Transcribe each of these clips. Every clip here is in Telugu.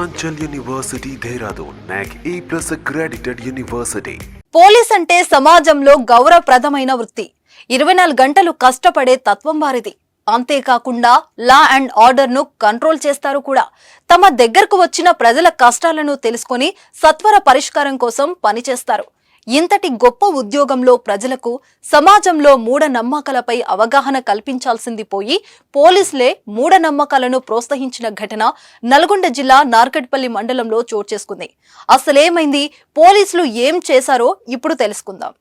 Uttaranchal university Dehradun NAAC A plus accredited university. Police అంటే సమాజంలో గౌరవప్రదమైన వృత్తి. ఇరవై నాలుగు గంటలు కష్టపడే తత్వం వారిది. అంతేకాకుండా లా అండ్ ఆర్డర్ను కంట్రోల్ చేస్తారు కూడా. తమ దగ్గరకు వచ్చిన ప్రజల కష్టాలను తెలుసుకొని సత్వర పరిష్కారం కోసం పనిచేస్తారు. ఇంతటి గొప్ప ఉద్యోగంలో ప్రజలకు సమాజంలో మూఢనమ్మకాలపై అవగాహన కల్పించాల్సింది పోయి పోలీసులే మూఢనమ్మకాలను ప్రోత్సహించిన ఘటన నల్గొండ జిల్లా నార్కట్పల్లి మండలంలో చోటు చేసుకుంది. అసలేమైంది? పోలీసులు ఏం చేశారో ఇప్పుడు తెలుసుకుందాం.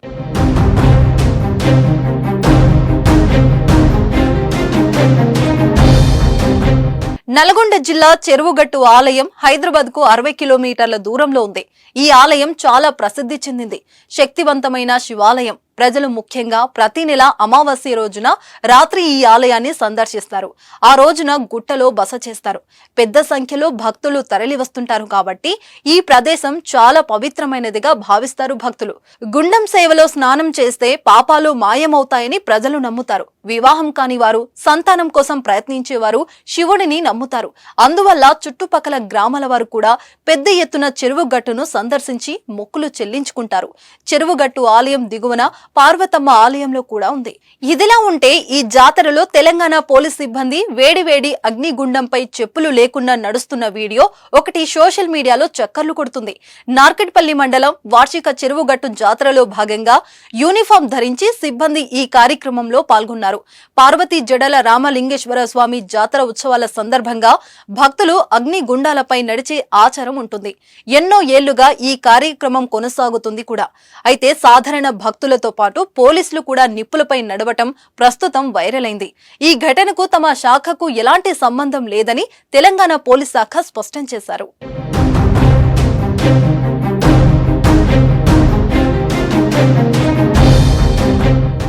నల్గొండ జిల్లా చెరువుగట్టు ఆలయం హైదరాబాద్కు అరవై కిలోమీటర్ల దూరంలో ఉంది. ఈ ఆలయం చాలా ప్రసిద్ధి చెందింది. శక్తివంతమైన శివాలయం. ప్రజలు ముఖ్యంగా ప్రతి నెల అమావాస్య రోజున రాత్రి ఈ ఆలయాన్ని సందర్శిస్తారు. ఆ రోజున గుట్టలో బస చేస్తారు. పెద్ద సంఖ్యలో భక్తులు తరలి వస్తుంటారు కాబట్టి ఈ ప్రదేశం చాలా పవిత్రమైనదిగా భావిస్తారు భక్తులు. గుండం సేవలో స్నానం చేస్తే పాపాలు మాయమవుతాయని ప్రజలు నమ్ముతారు. వివాహం కాని వారు సంతానం కోసం ప్రయత్నించేవారు శివుడిని నమ్ముతారు. అందువల్ల చుట్టుపక్కల గ్రామాల వారు కూడా పెద్ద ఎత్తున చెరువు గట్టును సందర్శించి మొక్కులు చెల్లించుకుంటారు. చెరువుగట్టు ఆలయం దిగువన పార్వతమ్మ ఆలయంలో కూడా ఉంది. ఇదిలా ఉంటే ఈ జాతరలో తెలంగాణ పోలీస్ సిబ్బంది వేడి వేడి అగ్నిగుండంపై చెప్పులు లేకుండా నడుస్తున్న వీడియో ఒకటి సోషల్ మీడియాలో చక్కర్లు కొడుతుంది. నార్కెట్పల్లి మండలం వార్షిక చెరువుగట్టు జాతరలో భాగంగా యూనిఫామ్ ధరించి సిబ్బంది ఈ కార్యక్రమంలో పాల్గొన్నారు. పార్వతీ జడల రామలింగేశ్వర స్వామి జాతర ఉత్సవాల సందర్భంగా భక్తులు అగ్నిగుండాలపై నడిచే ఆచారం ఉంటుంది. ఎన్నో ఏళ్ళుగా ఈ కార్యక్రమం కొనసాగుతుంది కూడా. అయితే సాధారణ భక్తులతో పాటు పోలీసులు కూడా నిప్పులపై నడవటం ప్రస్తుతం వైరల్ అయింది ఈ ఘటనకు తమ శాఖకు ఎలాంటి సంబంధం లేదని తెలంగాణ పోలీస్ శాఖ స్పష్టం చేశారు.